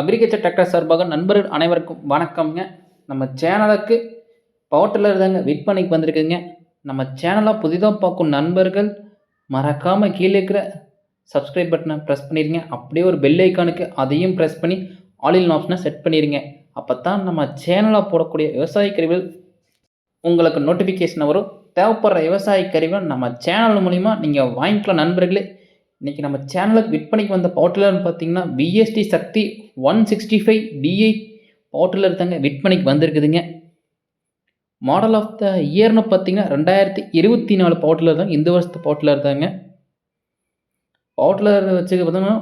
Agriculture tractor சார்பாக நண்பர்கள் அனைவருக்கும் வணக்கம்ங்க. நம்ம சேனலுக்கு பவர் டில்லர் தாங்க விற்பனைக்கு வந்திருக்குங்க நம்ம சேனலாக புதிதாக பார்க்கும் நண்பர்கள் மறக்காமல் கீழே இருக்கிற சப்ஸ்கிரைப் பட்டனை ப்ரெஸ் பண்ணிடுங்க அப்படியே ஒரு பெல் ஐக்கானுக்கு அதையும் ப்ரெஸ் பண்ணி ஆல் ஆப்ஷனை செட் பண்ணிடுங்க அப்போ தான் நம்ம சேனலாக போடக்கூடிய விவசாய கருவிகள் உங்களுக்கு நோட்டிஃபிகேஷன் வரும். தேவைப்படுற விவசாய கருவிகள் நம்ம சேனல் மூலிமா நீங்கள் வாங்கிக்கலாம் நண்பர்களே. இன்றைக்கி நம்ம சேனலுக்கு விற்பனைக்கு வந்த பவுட்லர்னு பார்த்தீங்கன்னா VST Shakti one sixty five DI power tiller தாங்க விற்பனைக்கு வந்திருக்குதுங்க. மாடல் ஆஃப் த இயர்னு பார்த்தீங்கன்னா ரெண்டாயிரத்தி இருபத்தி நாலு பவுட்லர் தான் இந்த வருஷத்து பவுட்லர் தாங்க பவுட்லர் வச்சுக்க பார்த்தோன்னா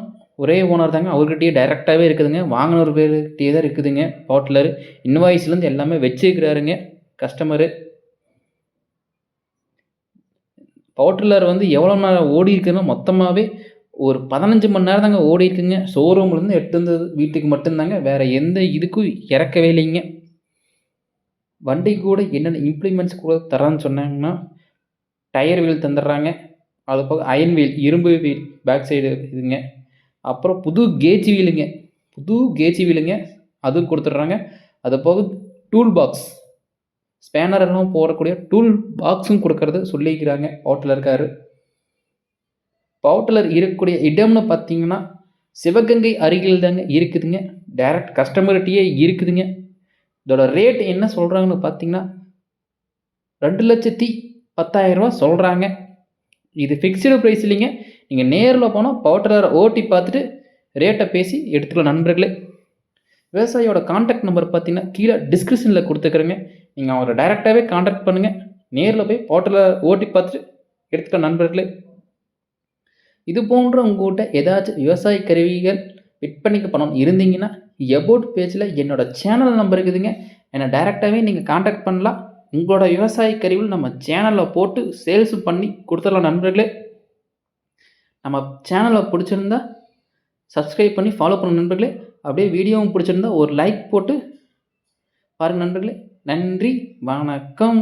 ஒரே ஓனர் தாங்க. அவர்கிட்டயே டைரெக்டாகவே இருக்குதுங்க. வாங்கினவர் பேர்கிட்டயே தான் இருக்குதுங்க பவுட்லர் இன்வாய்ஸ்லேருந்து எல்லாமே வச்சுருக்கிறாருங்க. கஸ்டமரு பவர் டில்லர் வந்து எவ்வளோ நேரம் ஓடி இருக்குன்னா மொத்தமாகவே ஒரு பதினஞ்சு மணி நேரம் தாங்க ஓடி இருக்குங்க. ஷோரூம்லேருந்து எடுத்து வீட்டுக்கு மட்டும்தாங்க. வேறு எந்த இதுக்கும் இறக்கவே இல்லைங்க. வண்டி கூட என்னென்ன இம்ப்ளிமெண்ட்ஸ் கூட தரேன்னு சொன்னாங்கன்னா டயர் வீல் தந்துடுறாங்க. அது போக அயன் வீல் இரும்பு வீல் பேக் சைடு இதுங்க. அப்புறம் புது கேஜி வீலுங்க புது கேஜி வீலுங்க அதுவும் கொடுத்துட்றாங்க. அது போக டூல் பாக்ஸ் ஸ்பேனர் எல்லாம் போடக்கூடிய டூல் பாக்ஸும் கொடுக்கறது சொல்லிக்கிறாங்க பவுட்டில் இருக்கார். பவுட்டில் இருக்கக்கூடிய இடம்னு பார்த்தீங்கன்னா சிவகங்கை அருகில் தாங்க இருக்குதுங்க. டைரக்ட் கஸ்டமர்கிட்டயே இருக்குதுங்க. இதோட ரேட் என்ன சொல்கிறாங்கன்னு பார்த்தீங்கன்னா ரெண்டு லட்சத்தி பத்தாயிரரூபா சொல்கிறாங்க இது ஃபிக்ஸ்டு ப்ரைஸ் இல்லைங்க. நீங்கள் நேரில் போனால் பவுட்டரை ஓட்டி பார்த்துட்டு ரேட்டை பேசி எடுத்துக்கலாம் நண்பர்களே. விவசாயியோட காண்டாக்ட் நம்பர் பார்த்தீங்கன்னா கீழே டிஸ்கிரிப்ஷனில் கொடுத்துக்கிறேங்க நீங்கள் அவரை டைரெக்டாகவே காண்டாக்ட் பண்ணுங்கள் நேரில் போய் போர்ட்டலில் ஓட்டி பார்த்துட்டு எடுத்துக்க நண்பர்களே. இது போன்ற உங்கள்கிட்ட ஏதாச்சும் விவசாய கருவிகள் விற்பனைக்கு பணம் இருந்தீங்கன்னா எபோட் பேஜில் என்னோடய சேனல் நம்பர் இருக்குதுங்க. என்னை டைரெக்டாகவே நீங்கள் காண்டாக்ட் பண்ணலாம். உங்களோட விவசாய கருவிகள் நம்ம சேனலில் போட்டு சேல்ஸும் பண்ணி கொடுத்துடலாம் நண்பர்களே. நம்ம சேனலை பிடிச்சிருந்தா சப்ஸ்கிரைப் பண்ணி ஃபாலோ பண்ண நண்பர்களே. அப்படியே வீடியோவும் பிடிச்சிருந்தா ஒரு லைக் போட்டு பாருங்கள் நண்பர்களே நன்றி வணக்கம்.